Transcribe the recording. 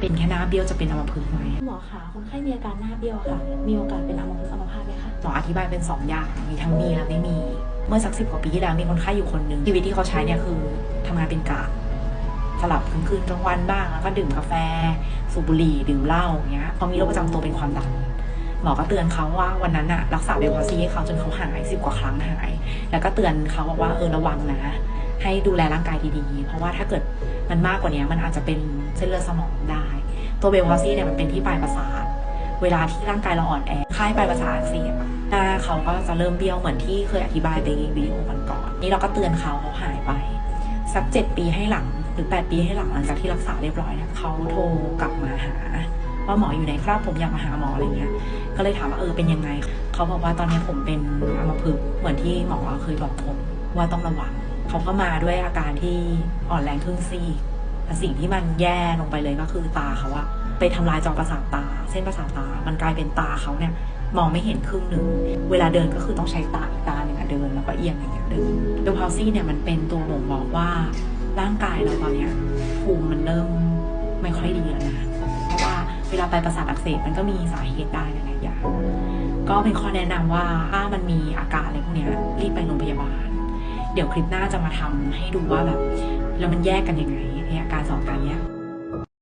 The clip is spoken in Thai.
เป็นแค่หน้าเบี้ยวจะเป็นอัมพฤกษ์ไหมหมอคะคนไข้มีอาการหน้าเบี้ยวค่ะ มีโอกาสเป็นอัมพฤกษ์อัมพาตไหมคะหมออธิบายเป็นสองอย่างมีทั้งมีและไม่มี เมื่อสักสิบกว่าปีที่แล้วมีคนไข้อยู่คนหนึ่งชีวิตที่เขาใช้เนี่ยคือทำงานเป็นกะสลับกลางคืนกลางวันบ้างแล้วก็ดื่มกาแฟ สูบบุหรี่ดื่มเหล้าอย่างเงี้ยเขามีโรคประจำตัวเป็นความดันหมอก็เตือนเขาว่าวันนั้นอะรักษาเบลพาซีให้เขาจนเขาหายสิบกว่าครั้งหาย แล้วก็เตือนเขาบอกว่าเออระวังนะ ให้ดูแลร่างกายดีๆ เพราะว่าถ้าเกิดมันมากกว่านี้มันอาจจะเป็นเส้นเลือดสมองได้ ตัวเบลพาซี่เนี่ยมันเป็นที่ปลายประสาท เวลาที่ร่างกายเราอ่อนแอค่ายปลายประสาทเสียหน้าเขาก็จะเริ่มเบี้ยวเหมือนที่เคยอธิบายไปวิดีโอก่อนๆนี่เราก็เตือนเขาเขาหายไป สักเจ็ดปีให้หลังหรือแปดปีให้หลังหลังจากที่รักษาเรียบร้อยเนี่ยเขาโทรกลับมาหาว่าหมออยู่ไหนครับผมอยากมาหาหมออะไรเงี้ย ก็เลยถามว่าเออเป็นยังไง เขาบอกว่าตอนนี้ผมเป็นอัมพฤกษ์เหมือนที่หมอเคยบอกผมว่าต้องระวัง เขาก็มาด้วยอาการที่อ่อนแรงครึ่งซีกแต่สิ่งที่มันแย่ลงไปเลยก็คือตาเขาอะไปทำลายจอประสาทตา เส้นประสาทตา มันกลายเป็นตาเขาเนี่ย มองไม่เห็นครึ่งหนึ่ง เวลาเดินก็คือต้องใช้ตาอีกตาหนึ่งเดินแล้วก็เอียงอย่างเงี้ยเดินเดลพาวซี่เนี่ยมันเป็นตัวบ่งบอกว่าร่างกายเราตอนเนี้ยภูมิมันเริ่มไม่ค่อยดีแล้วนะ เพราะว่าเวลาไปประสาทอักเสบมันก็มีสาเหตุได้หลายอย่าง ก็เป็นข้อแนะนำว่าถ้ามันมีอาการอะไรพวกเนี้ยรีบไปโรงพยาบาล เดี๋ยวคลิปหน้าจะมาทำให้ดูว่าแบบแล้วมันแยกกันยังไงในอาการสองการเนี้ย